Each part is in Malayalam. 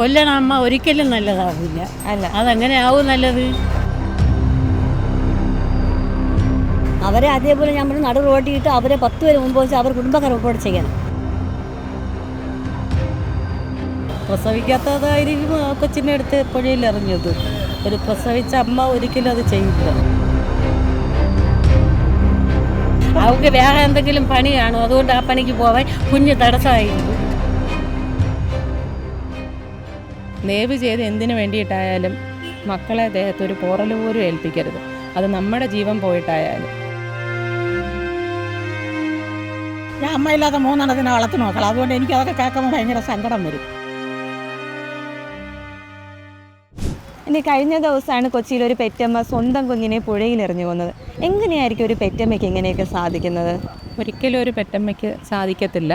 കൊല്ലണ അമ്മ ഒരിക്കലും നല്ലതാവില്ല അല്ല. അതെങ്ങനെ ആവും നല്ലത്? അവരെ അതേപോലെ നമ്മൾ നട റോട്ടിയിട്ട് അവരെ പത്ത് പേര് മുമ്പ് വെച്ച് അവർ കുടുംബക്കാർ റിപ്പോർട്ട് ചെയ്യണം. പ്രസവിക്കാത്തതായിരിക്കും ആ കൊച്ചിന്റെ അടുത്ത് പുഴയിൽ എറിഞ്ഞത് ഒരു പ്രസവിച്ച അമ്മ ഒരിക്കലും അത് ചെയ്യില്ല. അവർക്ക് വേറെ എന്തെങ്കിലും പണി കാണും. അതുകൊണ്ട് ആ പണിക്ക് പോവാൻ കുഞ്ഞ് തടസ്സമായിരിക്കും. ദയവ് ചെയ്ത് എന്തിനു വേണ്ടിയിട്ടായാലും മക്കളെ ദേഹത്ത് ഒരു പോറൽ പോലും ഏൽപ്പിക്കരുത്. അത് നമ്മുടെ ജീവൻ പോയിട്ടായാലും. ഞാൻ അമ്മയില്ലാത്ത മൂന്നെണ്ണത്തിനെ വളർത്തി നോക്കണം. അതുകൊണ്ട് എനിക്ക് അതൊക്കെ കേൾക്കുമ്പോൾ ഭയങ്കര സങ്കടം വരും. ഇനി കഴിഞ്ഞ ദിവസമാണ് കൊച്ചിയിൽ ഒരു പെറ്റമ്മ സ്വന്തം കുഞ്ഞിനെ പുഴയിൽ എറിഞ്ഞു പോകുന്നത് എങ്ങനെയായിരിക്കും ഒരു പെറ്റമ്മയ്ക്ക് ഇങ്ങനെയൊക്കെ സാധിക്കുന്നത്? ഒരിക്കലും ഒരു പെറ്റമ്മയ്ക്ക് സാധിക്കത്തില്ല.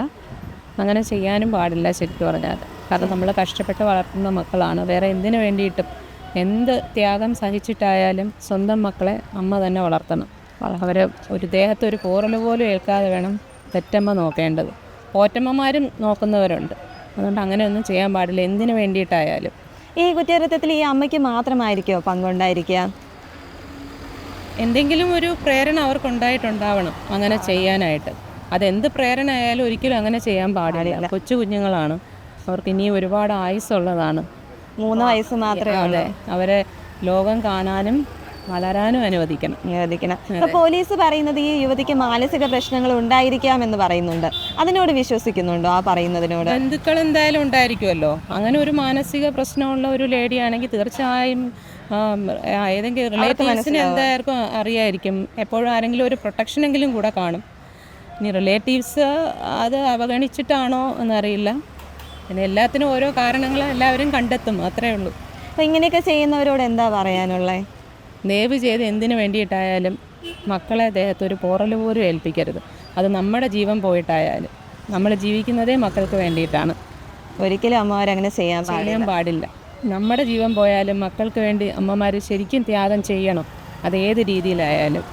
അങ്ങനെ ചെയ്യാനും പാടില്ല ശരിക്കും പറഞ്ഞാൽ. കാരണം നമ്മൾ കഷ്ടപ്പെട്ട് വളർത്തുന്ന മക്കളാണ്. വേറെ എന്തിനു വേണ്ടിയിട്ടും എന്ത് ത്യാഗം സഹിച്ചിട്ടായാലും സ്വന്തം മക്കളെ അമ്മ തന്നെ വളർത്തണം. അവരെ ഒരു ദേഹത്ത് ഒരു പോറൽ പോലും ഏൽക്കാതെ വേണം പെറ്റമ്മ നോക്കേണ്ടത്. പോറ്റമ്മമാരും നോക്കുന്നവരുണ്ട്. അതുകൊണ്ട് അങ്ങനെയൊന്നും ചെയ്യാൻ പാടില്ല. എന്തിനു വേണ്ടിയിട്ടായാലും. ഈ കുറ്റകൃത്യത്തിൽ ഈ അമ്മയ്ക്ക് മാത്രമായിരിക്കുമോ പങ്കുണ്ടായിരിക്കുക? എന്തെങ്കിലും ഒരു പ്രേരണ അവർക്കുണ്ടായിട്ടുണ്ടാവണം അങ്ങനെ ചെയ്യാനായിട്ട്. അതെന്ത് പ്രേരണ ആയാലും ഒരിക്കലും അങ്ങനെ ചെയ്യാൻ പാടില്ല. കൊച്ചു കുഞ്ഞുങ്ങളാണ്. അവർക്ക് ഇനിയും ഒരുപാട് ആയുസ്സുള്ളതാണ്. മൂന്ന് വയസ്സ് മാത്രമേ അതെ. അവരെ ലോകം കാണാനും വളരാനും അനുവദിക്കണം. അനുവദിക്കണം. അപ്പോൾ പോലീസ് പറയുന്നത് ഈ യുവതിക്ക് മാനസിക പ്രശ്നങ്ങൾ ഉണ്ടായിരിക്കാം എന്ന് പറയുന്നുണ്ട്. അതിനോട് വിശ്വസിക്കുന്നുണ്ടോ ആ പറയുന്നതിനോട്? ബന്ധുക്കൾ എന്തായാലും ഉണ്ടായിരിക്കുമല്ലോ. അങ്ങനെ ഒരു മാനസിക പ്രശ്നമുള്ള ഒരു ലേഡി ആണെങ്കിൽ തീർച്ചയായും ഏതെങ്കിലും റിലേറ്റീവ്സിന് എന്തായിരിക്കും അറിയായിരിക്കും. എപ്പോഴും ആരെങ്കിലും ഒരു പ്രൊട്ടക്ഷനെങ്കിലും കൂടെ കാണും. ഇനി റിലേറ്റീവ്സ് അത് അവഗണിച്ചിട്ടാണോ എന്നറിയില്ല. പിന്നെ എല്ലാത്തിനും ഓരോ കാരണങ്ങൾ എല്ലാവരും കണ്ടെത്തും അത്രേ ഉള്ളൂ. അപ്പം ഇങ്ങനെയൊക്കെ ചെയ്യുന്നവരോട് എന്താ പറയാനുള്ളത് നേവ് ചെയ്ത് എന്തിനു വേണ്ടിയിട്ടായാലും മക്കളെ ദേഹത്തൊരു പോറൽ പോലും ഏൽപ്പിക്കരുത്. അത് നമ്മുടെ ജീവൻ പോയിട്ടായാലും. നമ്മൾ ജീവിക്കുന്നതേ മക്കൾക്ക് വേണ്ടിയിട്ടാണ്. ഒരിക്കലും അമ്മമാരങ്ങനെ ചെയ്യാൻ ചെയ്യാൻ പാടില്ല. നമ്മുടെ ജീവൻ പോയാലും മക്കൾക്ക് വേണ്ടി അമ്മമാർ ശരിക്കും ത്യാഗം ചെയ്യണം. അത് ഏത് രീതിയിലായാലും.